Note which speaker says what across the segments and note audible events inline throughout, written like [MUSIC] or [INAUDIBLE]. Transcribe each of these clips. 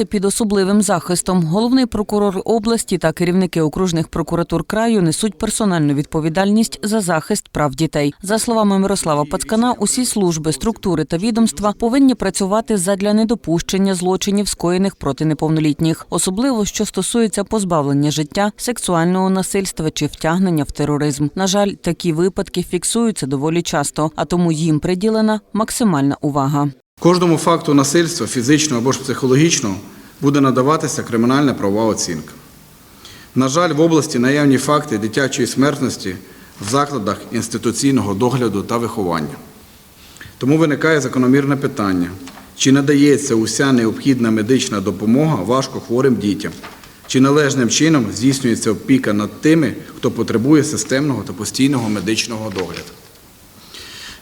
Speaker 1: Діти під особливим захистом. Головний прокурор області та керівники окружних прокуратур краю несуть персональну відповідальність за захист прав дітей. За словами Мирослава Пацкана, усі служби, структури та відомства повинні працювати задля недопущення злочинів, скоєних проти неповнолітніх, особливо що стосується позбавлення життя, сексуального насильства чи втягнення в тероризм. На жаль, такі випадки фіксуються доволі часто, а тому їм приділена максимальна увага.
Speaker 2: Кожному факту насильства, фізичного або ж психологічного, буде надаватися кримінальна правова оцінка. На жаль, в області наявні факти дитячої смертності в закладах інституційного догляду та виховання. Тому виникає закономірне питання, чи надається уся необхідна медична допомога важкохворим дітям, чи належним чином здійснюється опіка над тими, хто потребує системного та постійного медичного догляду.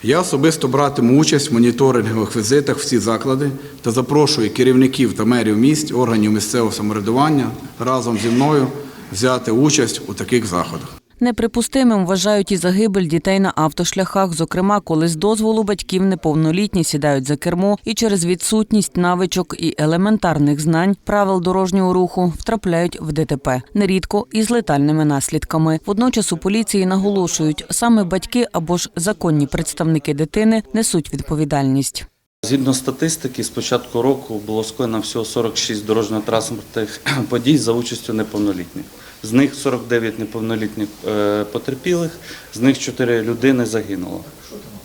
Speaker 2: Я особисто братиму участь в моніторингових візитах в ці заклади та запрошую керівників та мерів міст, органів місцевого самоврядування разом зі мною взяти участь у таких заходах.
Speaker 1: Неприпустимим вважають і загибель дітей на автошляхах, зокрема, коли з дозволу батьків неповнолітні сідають за кермо і через відсутність навичок і елементарних знань правил дорожнього руху втрапляють в ДТП, нерідко із летальними наслідками. Водночас у поліції наголошують, саме батьки або ж законні представники дитини несуть відповідальність.
Speaker 3: Згідно статистики, з початку року було скоєно всього 46 дорожньо-транспортних [CLEARS THROAT] подій за участю неповнолітніх. З них 49 неповнолітніх е, потерпілих, з них 4 людини загинуло.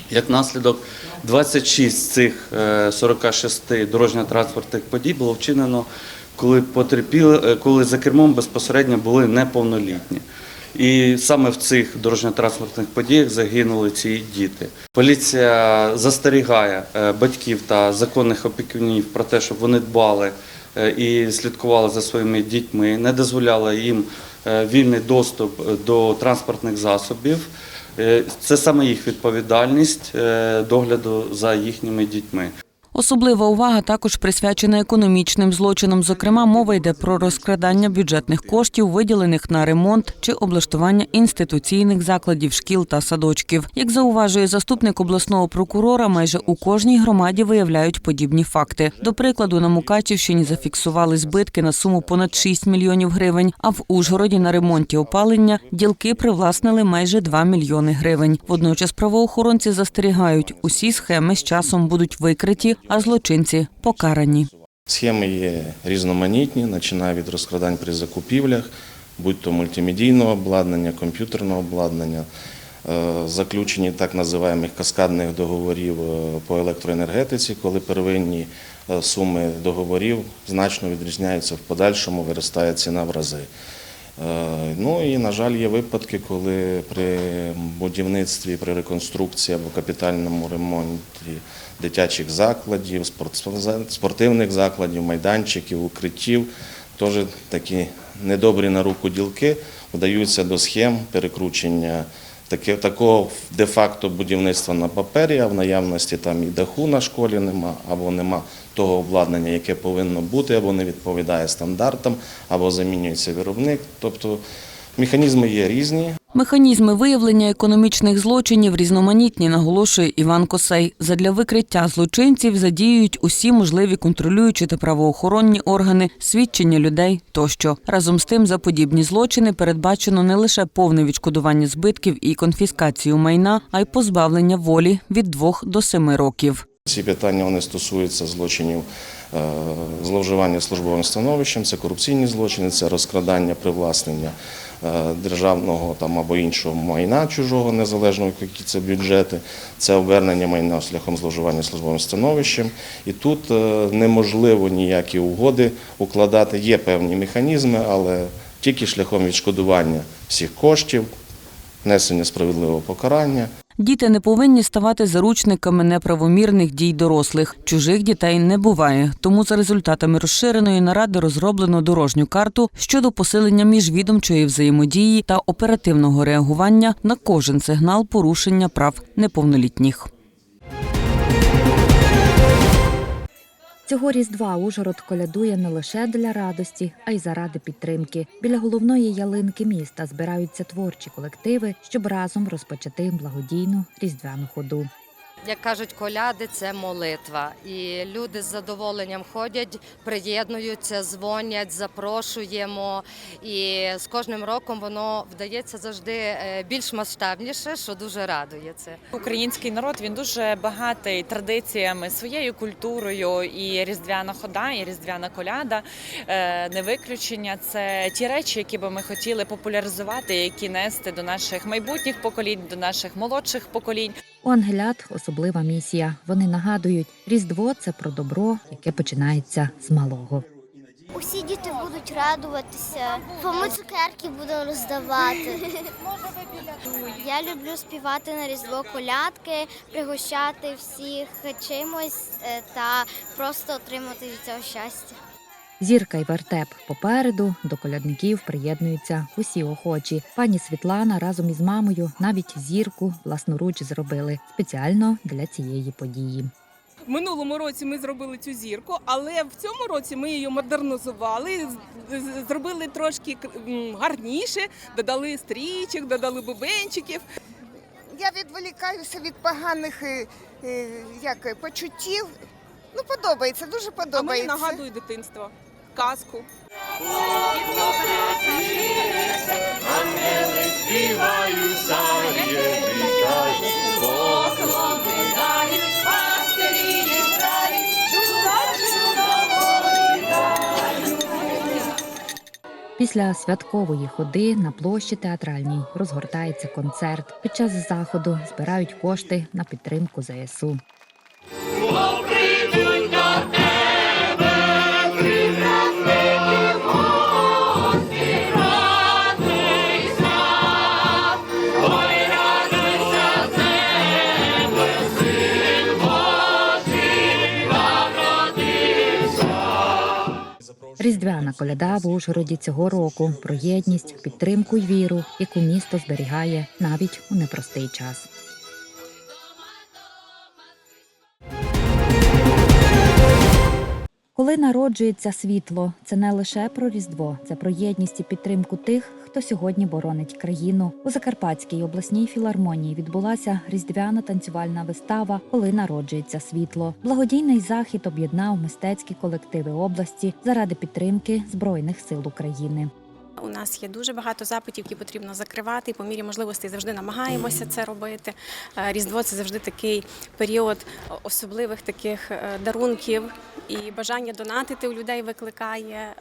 Speaker 3: Як наслідок, 26 з цих е, 46 дорожньо-транспортних подій було вчинено, коли потерпіли, е, коли за кермом безпосередньо були неповнолітні. І саме в цих дорожньо-транспортних подіях загинули ці діти. Поліція застерігає е, батьків та законних опікунів про те, щоб вони дбали е, і слідкували за своїми дітьми, не дозволяли їм е, вільний доступ до транспортних засобів. Е, Це саме їх відповідальність е, догляду за їхніми дітьми.
Speaker 1: Особлива увага також присвячена економічним злочинам. Зокрема, мова йде про розкрадання бюджетних коштів, виділених на ремонт чи облаштування інституційних закладів, шкіл та садочків. Як зауважує заступник обласного прокурора, майже у кожній громаді виявляють подібні факти. До прикладу, на Мукачівщині зафіксували збитки на суму понад 6 мільйонів гривень. А в Ужгороді на ремонті опалення ділки привласнили майже 2 мільйони гривень. Водночас правоохоронці застерігають, усі схеми з часом будуть викриті, а злочинці покарані.
Speaker 4: Схеми є різноманітні, починає від розкрадань при закупівлях, будь то мультимедійного обладнання, комп'ютерного обладнання, е, заключені так називаємих каскадних договорів е, по електроенергетиці, коли первинні е, суми договорів значно відрізняються в подальшому, виростає ціна в рази. Ну і, на жаль, є випадки, коли при будівництві, при реконструкції або капітальному ремонті дитячих закладів, спортивних закладів, майданчиків, укриттів, теж такі недобрі на руку ділки вдаються до схем перекручення такого де-факто будівництва на папері, а в наявності там і даху на школі нема, або нема того обладнання, яке повинно бути, або не відповідає стандартам, або замінюється виробник. Тобто механізми є різні.
Speaker 1: Механізми виявлення економічних злочинів різноманітні, наголошує Іван Косей. Задля викриття злочинців задіюють усі можливі контролюючі та правоохоронні органи, свідчення людей тощо. Разом з тим, за подібні злочини передбачено не лише повне відшкодування збитків і конфіскацію майна, а й позбавлення волі від двох до семи років.
Speaker 4: Ці питання вони стосуються злочинів е, зловживання службовим становищем, це корупційні злочини, це розкрадання привласнення державного там або іншого майна чужого незалежного, які це бюджети, це обернення майна шляхом зловживання службовим становищем. І тут е, неможливо ніякі угоди укладати. Є певні механізми, але тільки шляхом відшкодування всіх коштів, несення справедливого покарання.
Speaker 1: Діти не повинні ставати заручниками неправомірних дій дорослих. Чужих дітей не буває. Тому за результатами розширеної наради розроблено дорожню карту щодо посилення міжвідомчої взаємодії та оперативного реагування на кожен сигнал порушення прав неповнолітніх.
Speaker 5: Цього різдва Ужгород колядує не лише для радості, а й заради підтримки. Біля головної ялинки міста збираються творчі колективи, щоб разом розпочати благодійну різдвяну ходу.
Speaker 6: Як кажуть, коляди це молитва. І люди з задоволенням ходять, приєднуються, дзвонять, запрошуємо. І з кожним роком воно вдається завжди е, більш масштабніше, що дуже радує це.
Speaker 7: Український народ він дуже багатий традиціями, своєю культурою. І різдвяна хода, і різдвяна коляда е, не виключення. Це ті речі, які би ми хотіли популяризувати, які нести до наших майбутніх поколінь, до наших молодших поколінь.
Speaker 5: У ангелят особлива місія. Вони нагадують, Різдво це про добро, яке починається з малого.
Speaker 8: Усі діти будуть радуватися, бо ми цукерки будемо роздавати. [LAUGHS] Я люблю співати на різдво колядки, пригощати всіх чимось е, та просто отримати від цього щастя.
Speaker 5: Зірка й вертеп попереду до колядників приєднуються усі охочі. Пані Світлана разом із мамою навіть зірку власноруч зробили спеціально для цієї події.
Speaker 9: В минулому році ми зробили цю зірку, але в цьому році ми її модернізували, зробили трошки гарніше, додали стрічок, додали бубенчиків.
Speaker 10: Я відволікаюся від поганих е, е, як, почуттів. Ну, подобається, дуже
Speaker 9: А мені
Speaker 10: подобається.
Speaker 9: нагадує дитинство, казку.
Speaker 5: Після святкової ходи на площі театральній розгортається концерт. Під час заходу збирають кошти на підтримку ЗСУ. Різдвяна коляда в Ужгороді цього року про єдність, підтримку й віру, яку місто зберігає навіть у непростий час. Коли народжується світло, це не лише про Різдво, це про єдність і підтримку тих, хто сьогодні боронить країну. У Закарпатській обласній філармонії відбулася різдвяна танцювальна вистава Коли народжується світло. Благодійний захід об'єднав мистецькі колективи області заради підтримки Збройних сил України.
Speaker 11: У нас є дуже багато запитів, які потрібно закривати. І по мірі можливостей завжди намагаємося це робити. Е, Різдво це завжди такий період особливих таких е, дарунків і бажання донатити у людей викликає.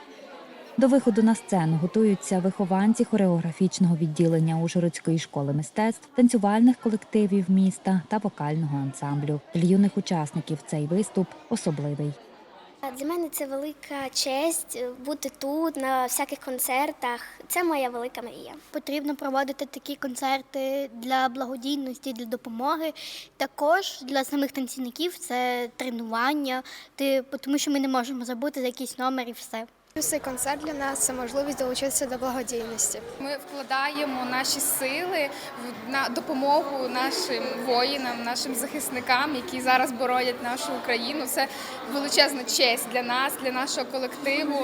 Speaker 5: До виходу на сцену готуються вихованці хореографічного відділення Ужгородської школи мистецтв, танцювальних колективів міста та вокального ансамблю. Для юних учасників цей виступ особливий.
Speaker 8: Для мене це велика честь е, бути тут на всяких концертах. Це моя велика мрія. Потрібно проводити такі концерти для благодійності, для допомоги. Також для самих танцівників це тренування, ти- тому що ми не можемо забути за якийсь номер і все.
Speaker 12: Цей концерт для нас це можливість долучитися до благодійності.
Speaker 13: Ми вкладаємо наші сили в- на допомогу нашим воїнам, нашим захисникам, які зараз боронять нашу Україну. Це величезна честь для нас, для нашого колективу.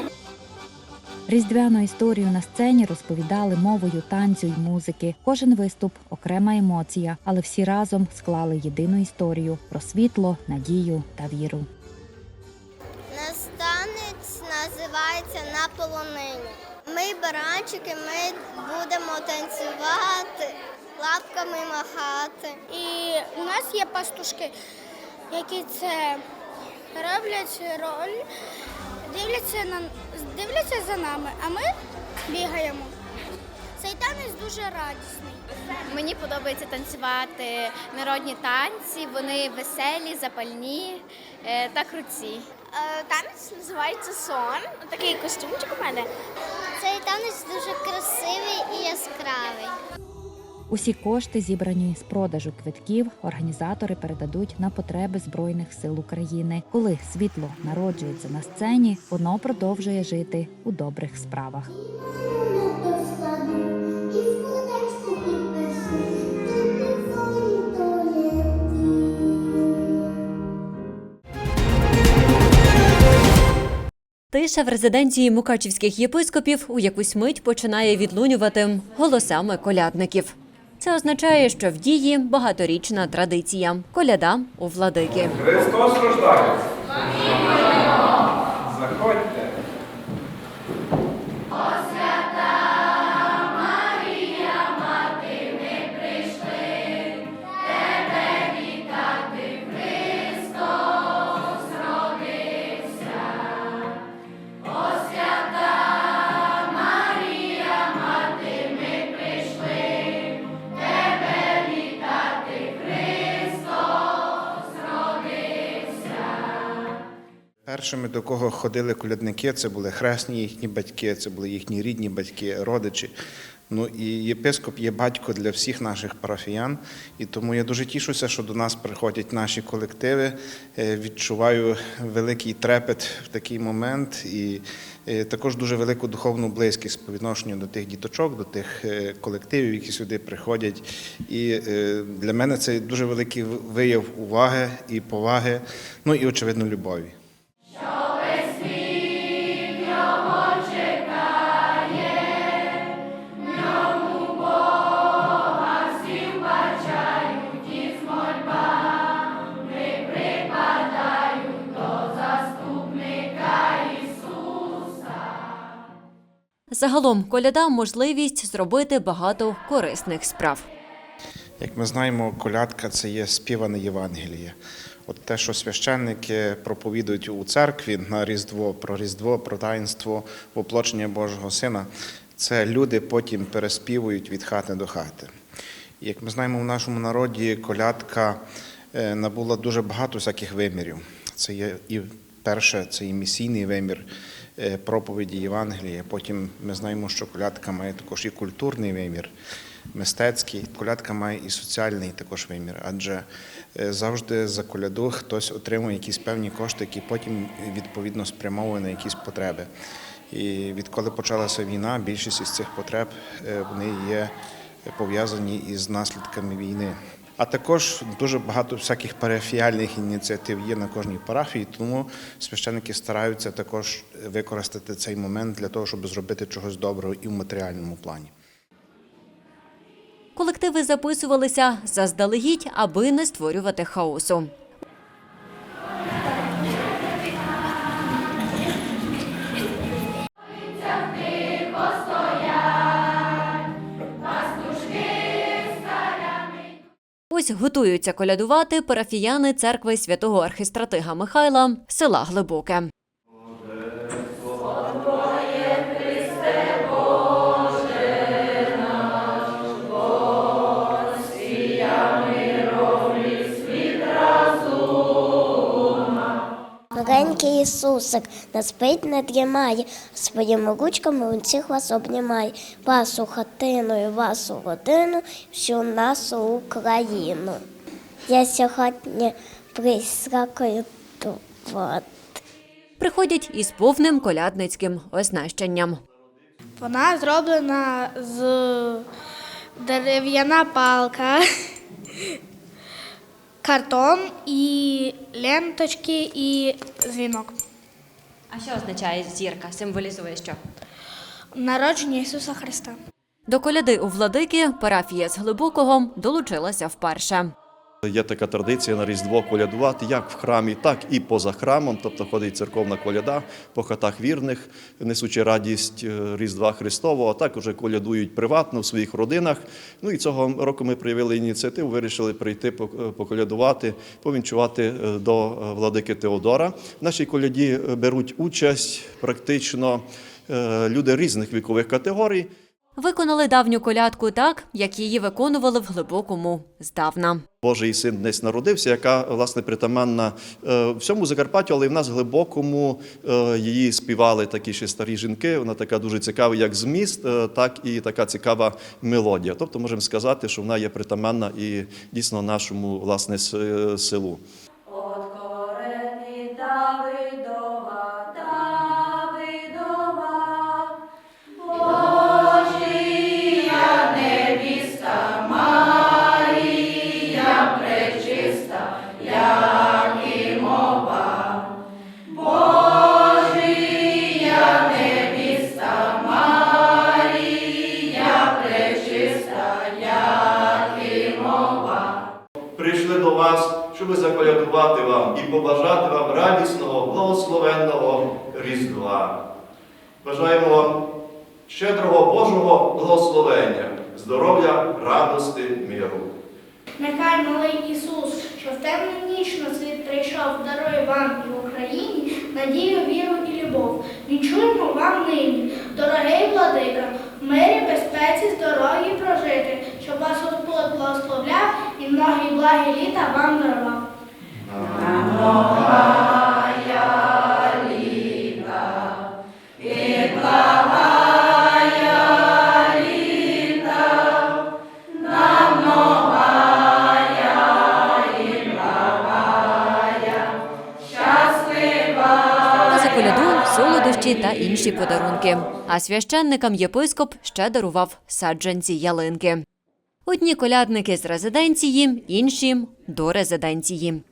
Speaker 5: Різдвяну історію на сцені розповідали мовою танцю й музики. Кожен виступ окрема емоція, але всі разом склали єдину історію про світло, надію та віру.
Speaker 8: Називається на полонині. Ми баранчики, ми будемо танцювати, лапками махати. І у нас є пастушки, які це роблять роль, дивляться на дивляться за нами, а ми бігаємо. Цей танець дуже радісний.
Speaker 12: Мені подобається танцювати народні танці. Вони веселі, запальні е, та круті. Танець називається сон. Такий костюмчик у мене.
Speaker 8: Цей танець дуже красивий і яскравий.
Speaker 5: Усі кошти, зібрані з продажу квитків, організатори передадуть на потреби Збройних сил України. Коли світло народжується на сцені, воно продовжує жити у добрих справах.
Speaker 14: Тиша в резиденції мукачівських єпископів у якусь мить починає відлунювати голосами колядників. Це означає, що в дії багаторічна традиція коляда у владики.
Speaker 15: Христос рождається.
Speaker 16: Першими, до кого ходили колядники, це були хресні їхні батьки, це були їхні рідні батьки, родичі. Ну і єпископ є батько для всіх наших парафіян, і тому я дуже тішуся, що до нас приходять наші колективи. Е, Відчуваю великий трепет в такий момент, і е, також дуже велику духовну близькість по відношенню до тих діточок, до тих е, колективів, які сюди приходять. І для мене це дуже великий вияв уваги і поваги, ну і очевидно любові.
Speaker 14: Загалом коляда можливість зробити багато корисних справ.
Speaker 16: Як ми знаємо, колядка це є співане Євангеліє. От те, що священники проповідують у церкві на Різдво, про Різдво, про таїнство воплочення Божого Сина, це люди потім переспівують від хати до хати. Як ми знаємо, в нашому народі колядка е, набула дуже багато всяких вимірів. Це є і перше, це і місійний вимір проповіді Євангелія. Потім ми знаємо, що колядка має також і культурний вимір мистецький. Колядка має і соціальний також вимір, адже е, завжди за коляду хтось отримує якісь певні кошти, які потім відповідно спрямовує на якісь потреби. І відколи почалася війна, більшість із цих потреб е, вони є пов'язані із наслідками війни. А також дуже багато всяких парафіальних ініціатив є на кожній парафії, тому священники стараються також використати цей момент для того, щоб зробити чогось доброго і в матеріальному плані.
Speaker 14: Колективи записувалися заздалегідь, аби не створювати хаосу. Ось готуються колядувати парафіяни церкви святого архістратига Михайла села Глибоке.
Speaker 8: Маленький Ісусик не спить, не дрімає, своїми ручками він всіх вас обнімає. Вашу хатину і вашу родину, всю нашу Україну. Я сьогодні прийшла колядувати.
Speaker 14: Приходять із повним колядницьким оснащенням.
Speaker 8: Вона зроблена з дерев'яна палка, картон і ленточки і дзвінок.
Speaker 14: А що означає зірка? Символізує що?
Speaker 8: Народження Ісуса Христа.
Speaker 14: До коляди у владики парафія з Глибокого долучилася вперше.
Speaker 17: Є така традиція на Різдво колядувати як в храмі, так і поза храмом, тобто ходить церковна коляда по хатах вірних, несучи радість е, Різдва Христового, а так уже колядують приватно в своїх родинах. Ну і цього року ми проявили ініціативу, вирішили прийти пок- поколядувати, повінчувати е, до е, владики Теодора. В нашій коляді е, беруть участь практично е, люди різних вікових категорій.
Speaker 14: Виконали давню колядку так, як її виконували в глибокому здавна.
Speaker 17: Божий син десь народився, яка власне притаманна е, всьому Закарпаттю, але й в нас глибокому е, її співали такі ще старі жінки. Вона така дуже цікава, як зміст, е, так і така цікава мелодія. Тобто можемо сказати, що вона є притаманна і дійсно нашому власне с- е, селу.
Speaker 15: Пречиста,
Speaker 17: заколядувати вам і побажати вам радісного, благословенного Різдва. Бажаємо вам щедрого Божого благословення, здоров'я, радости, миру.
Speaker 18: Нехай малий Ісус, що в темну ніч на світ прийшов, дарує вам і Україні надію, віру і любов. Вічуємо вам нині, дорогий владика, в мирі, безпеці, здоров'ї прожити, щоб вас Господь благословляв і многі благі літа вам дарував.
Speaker 14: Солодощі та інші подарунки. А священникам єпископ ще дарував саджанці ялинки. Одні колядники з резиденції, інші до резиденції.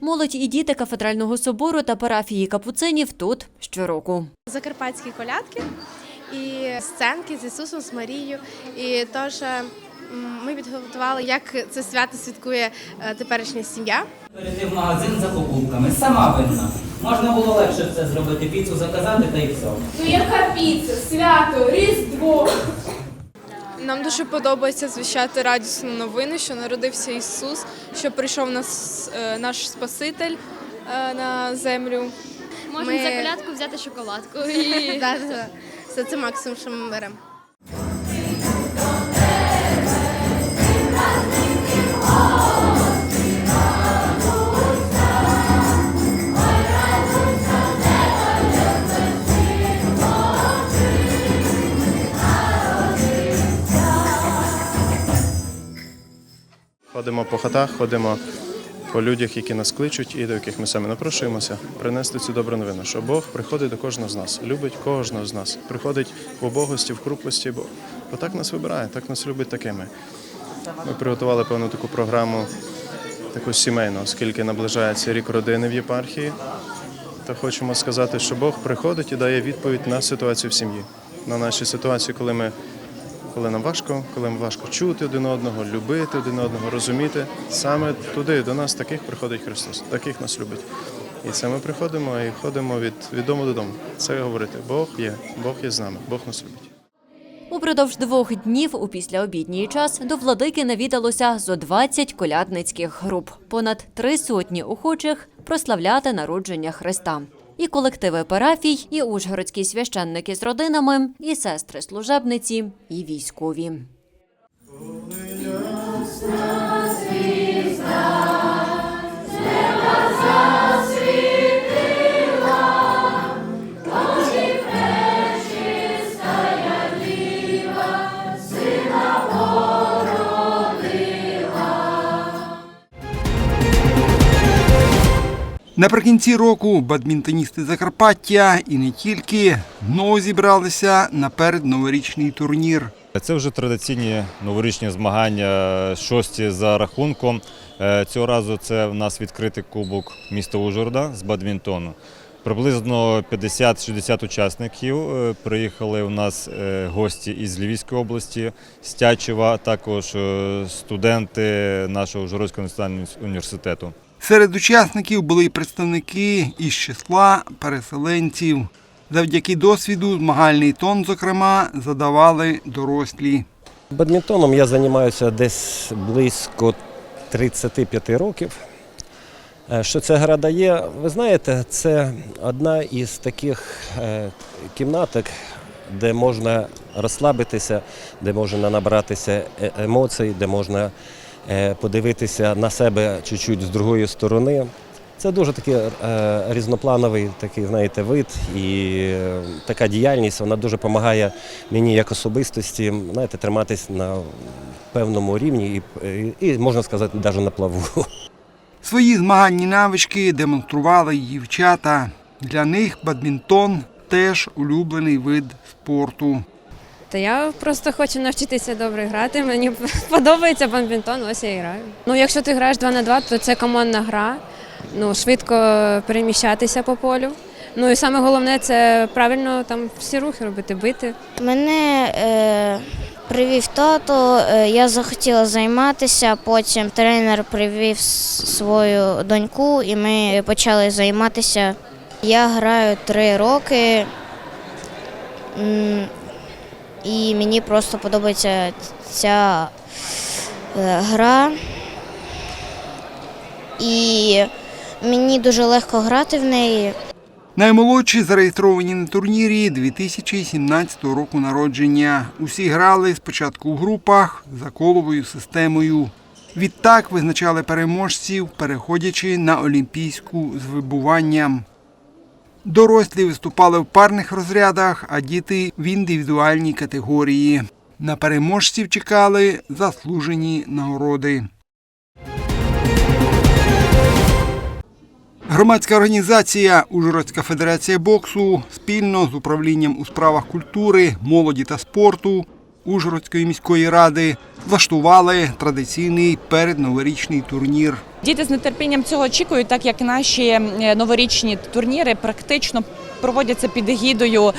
Speaker 14: Молодь і діти кафедрального собору та парафії капуцинів тут щороку.
Speaker 19: закарпатські колядки і сценки з Ісусом з Марією. І тож ми підготували, як це свято святкує е, теперішня сім'я.
Speaker 20: Перейти в магазин за покупками, сама винна. Можна було легше це зробити, піцу заказати та й все.
Speaker 9: Ну яка піца, свято, Різдво.
Speaker 19: Нам дуже подобається звіщати радісну новину, що народився Ісус, що прийшов нас е, наш Спаситель е, на землю.
Speaker 21: Можна за колядку взяти шоколадку. І... [LAUGHS]
Speaker 19: Все це максимум, що
Speaker 22: Ходимо по хатах, ходимо по людях, які нас кличуть і до яких ми самі напрошуємося, принести цю добру новину, що Бог приходить до кожного з нас, любить кожного з нас, приходить в убогості, в крупості, бо, бо так нас вибирає, так нас любить такими. Ми приготували певну таку програму, таку сімейну, оскільки наближається рік родини в єпархії, то хочемо сказати, що Бог приходить і дає відповідь на ситуацію в сім'ї, на наші ситуації, коли ми коли нам важко, коли нам важко чути один одного, любити один одного, розуміти. Саме туди до нас таких приходить Христос, таких нас любить. І це ми приходимо і ходимо від, від дому додому. Це говорити. Бог є, Бог є з нами, Бог нас любить.
Speaker 14: Упродовж двох днів у післяобідній час до владики навідалося зо 20 колядницьких груп, понад три сотні охочих прославляти народження Христа. І колективи парафій, і ужгородські священники з родинами, і сестри служебниці, і військові.
Speaker 23: Наприкінці року бадмінтоністи Закарпаття і не тільки знову зібралися на передноворічний турнір.
Speaker 24: Це вже традиційні новорічні змагання, шості за рахунком. Е, Цього разу це в нас відкритий кубок міста Ужгорода з бадмінтону. Приблизно 50-60 учасників. Е, Приїхали у нас е, гості із Львівської області, з Тячева, також е, студенти нашого Ужгородського національного університету.
Speaker 23: Серед учасників були й представники із числа переселенців. Завдяки досвіду змагальний тон, зокрема, задавали дорослі.
Speaker 25: Бадмінтоном я займаюся десь близько 35 років. Е, Що ця гра дає? Ви знаєте, це одна із таких е, кімнаток, де можна розслабитися, де можна набратися е- емоцій, де можна подивитися на себе чуть-чуть з другої сторони. Це дуже такий е, різноплановий такий, знаєте, вид і е, така діяльність, вона дуже допомагає мені як особистості, знаєте, триматись на певному рівні і, і можна сказати, навіть на плаву.
Speaker 23: Свої змагальні навички демонстрували й дівчата. Для них бадмінтон теж улюблений вид спорту.
Speaker 26: Та я просто хочу навчитися добре грати. Мені подобається бадмінтон, ось я і граю. Ну, якщо ти граєш 2 на 2, то це командна гра. Ну, швидко переміщатися по полю. Ну і саме головне це правильно там всі рухи робити, бити.
Speaker 18: Мене е,
Speaker 27: привів тато, е, я захотіла займатися. Потім тренер привів свою доньку, і ми почали займатися. Я граю три роки, і мені просто подобається ця е, гра. І мені дуже легко грати в неї.
Speaker 23: Наймолодші зареєстровані на турнірі 2017 року народження. Усі грали спочатку в групах за коловою системою. Відтак визначали переможців, переходячи на олімпійську з вибуванням. Дорослі виступали в парних розрядах, а діти в індивідуальній категорії. На переможців чекали заслужені нагороди. Громадська організація Ужгородська федерація боксу спільно з управлінням у справах культури, молоді та спорту Ужгородської міської ради влаштували традиційний передноворічний турнір.
Speaker 7: Діти з нетерпінням цього очікують, так як наші е, новорічні турніри практично проводяться під егідою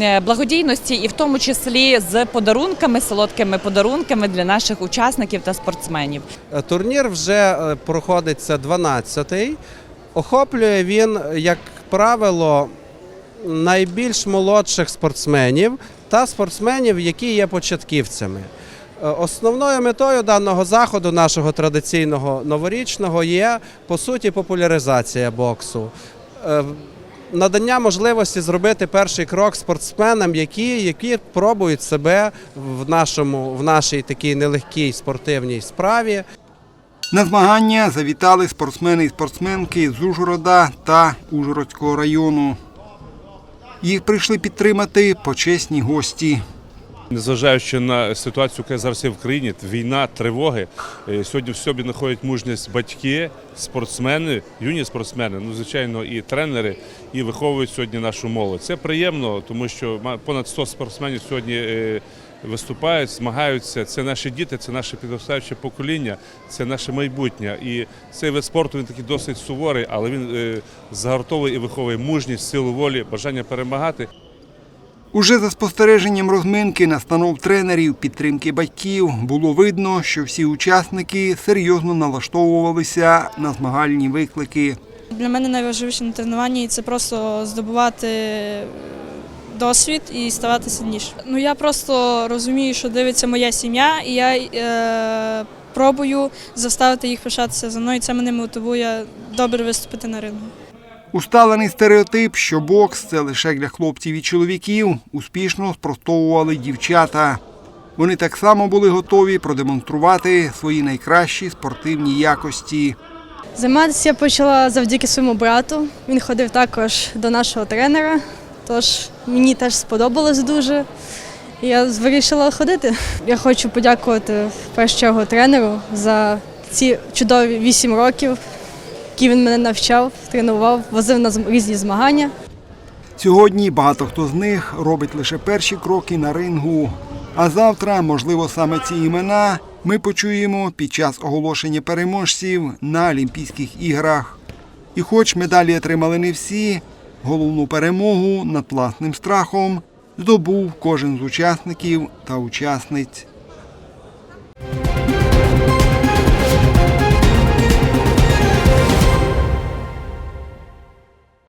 Speaker 7: е, благодійності, і в тому числі з подарунками, солодкими подарунками для наших учасників та спортсменів.
Speaker 28: Е, Турнір вже проходиться 12-й. Охоплює він, як правило, найбільш молодших спортсменів та спортсменів, які є початківцями. Е, Основною метою даного заходу, нашого традиційного новорічного, є по суті популяризація боксу. Е, Надання можливості зробити перший крок спортсменам, які, які пробують себе в, нашому, в нашій такій нелегкій спортивній справі.
Speaker 23: На змагання завітали спортсмени і спортсменки з Ужгорода та Ужгородського району. Їх прийшли підтримати почесні гості.
Speaker 29: Незважаючи на ситуацію, яка зараз є в країні, війна, тривоги, е, сьогодні в собі знаходять мужність батьки, спортсмени, юні спортсмени, ну звичайно, і тренери, і виховують сьогодні нашу молодь. Це приємно, тому що понад 100 спортсменів сьогодні е, виступають, змагаються. Це наші діти, це наше підростаюче покоління, це наше майбутнє. І цей вид спорту він такий досить суворий, але він е, загартовує і виховує мужність, силу волі, бажання перемагати.
Speaker 23: Уже за спостереженням розминки, настанов тренерів, підтримки батьків було видно, що всі учасники серйозно налаштовувалися на змагальні виклики.
Speaker 14: Для мене найважливіше на тренуванні це просто здобувати досвід і ставати сильніше. Ну я просто розумію, що дивиться моя сім'я, і я е, пробую заставити їх пишатися за мною. і Це мене мотивує добре виступити на рингу.
Speaker 23: Усталений стереотип, що бокс це лише для хлопців і чоловіків, успішно спростовували дівчата. Вони так само були готові продемонструвати свої найкращі спортивні якості.
Speaker 14: Займатися я почала завдяки своєму брату. Він ходив також до нашого тренера, тож мені теж сподобалось дуже. Я вирішила ходити. Я хочу подякувати в першу чергу тренеру за ці чудові 8 років, які він мене навчав, тренував, возив на різні змагання.
Speaker 23: Сьогодні багато хто з них робить лише перші кроки на рингу. А завтра, можливо, саме ці імена ми почуємо під час оголошення переможців на Олімпійських іграх. І хоч медалі отримали не всі, головну перемогу над власним страхом здобув кожен з учасників та учасниць.